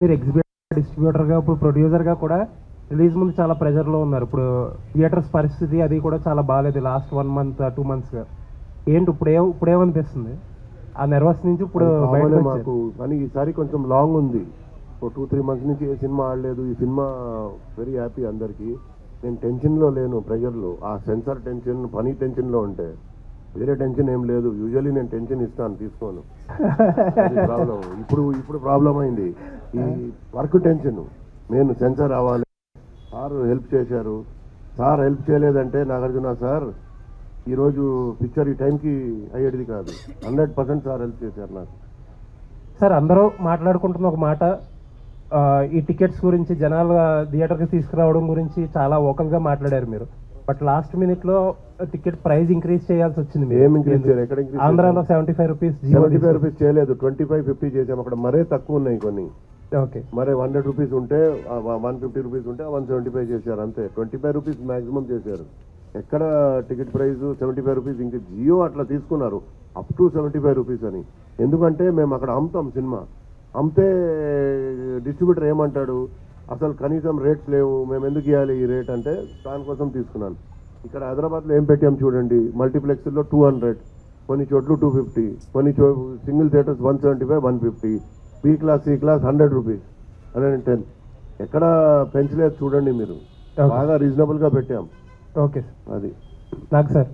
మీరు ఎగ్జిబిటర్ డిస్ట్రిబ్యూటర్గా ఇప్పుడు ప్రొడ్యూసర్గా కూడా రిలీజ్ ముందు చాలా ప్రెషర్లో ఉన్నారు. ఇప్పుడు థియేటర్స్ పరిస్థితి అది కూడా చాలా బాగాలేదు లాస్ట్ వన్ మంత్ టూ మంత్స్గా ఏంటి ఇప్పుడు ఏ ఇప్పుడు ఏమనిపిస్తుంది ఆ నెర్వస్ నుంచి ఇప్పుడు. మాకు కానీ ఈసారి కొంచెం లాంగ్ ఉంది. ఓ టూ త్రీ మంత్స్ నుంచి ఏ సినిమా ఆడలేదు. ఈ సినిమా వెరీ హ్యాపీ అందరికి. నేను టెన్షన్లో లేను ప్రెషర్లో ఆ సెన్సార్ టెన్షన్ పని టెన్షన్లో ఉంటే. వేరే టెన్షన్ ఏం లేదు. యూజువల్లీ నేను టెన్షన్ ఇస్తాను తీసుకోను. ప్రాబ్లం ఇప్పుడు ఇప్పుడు ప్రాబ్లం అయింది. ఈ వర్క్ టెన్షన్ నేను సెన్సార్ అవ్వాలి సార్ హెల్ప్ చేశారు. సార్ హెల్ప్ చేయలేదంటే నాగార్జున సార్ ఈరోజు పిక్చర్ ఈ టైంకి అయ్యేది కాదు. హండ్రెడ్ పర్సెంట్ సార్ హెల్ప్ చేశారు నాకు. సార్ అందరూ మాట్లాడుకుంటున్న ఒక మాట ఈ టికెట్స్ గురించి జనాలు థియేటర్కి తీసుకురావడం గురించి చాలా ఓకల్గా మాట్లాడారు మీరు. బట్ లాస్ట్ మినిట్లో టికెట్ ప్రైస్ ఇంక్రీజ్ చేయాల్సి వచ్చింది మీరు. ఏం increase చేయాలి? ఎక్కడ increase ఆంధ్రాలో seventy five rupees seventy five rupees చేయలేదు. ట్వంటీ ఫైవ్ ఫిఫ్టీ చేసాం. అక్కడ మరే తక్కువ ఉన్నాయి కొన్ని. ఓకే. మరే హండ్రెడ్ రూపీస్ ఉంటే వన్ ఫిఫ్టీ రూపీస్ ఉంటే వన్ సెవెంటీ ఫైవ్ చేశారు. అంతే. ట్వంటీ ఫైవ్ రూపీస్ మాక్సిమం చేశారు. ఎక్కడ ticket price seventy five rupees ఇంకా జియో అట్లా తీసుకున్నారు. Up to seventy five rupees అని. ఎందుకంటే మేము అక్కడ అమ్ముతాం సినిమా. అమ్మితే డిస్ట్రిబ్యూటర్ ఏమంటాడు? అసలు కనీసం రేట్స్ లేవు. మేము ఎందుకు ఇవ్వాలి ఈ రేట్ అంటే దానికోసం తీసుకున్నాను. ఇక్కడ హైదరాబాద్లో ఏం పెట్టాం చూడండి. మల్టీప్లెక్స్లో టూ హండ్రెడ్ కొన్ని చోట్ల టూ ఫిఫ్టీ కొన్ని చో single theatres one seventy five one fifty B class C class hundred rupees hundred and ten ఎక్కడ పెంచలేదు చూడండి మీరు. బాగా రీజనబుల్గా పెట్టాం. ఓకే సార్ అది. నాకు సార్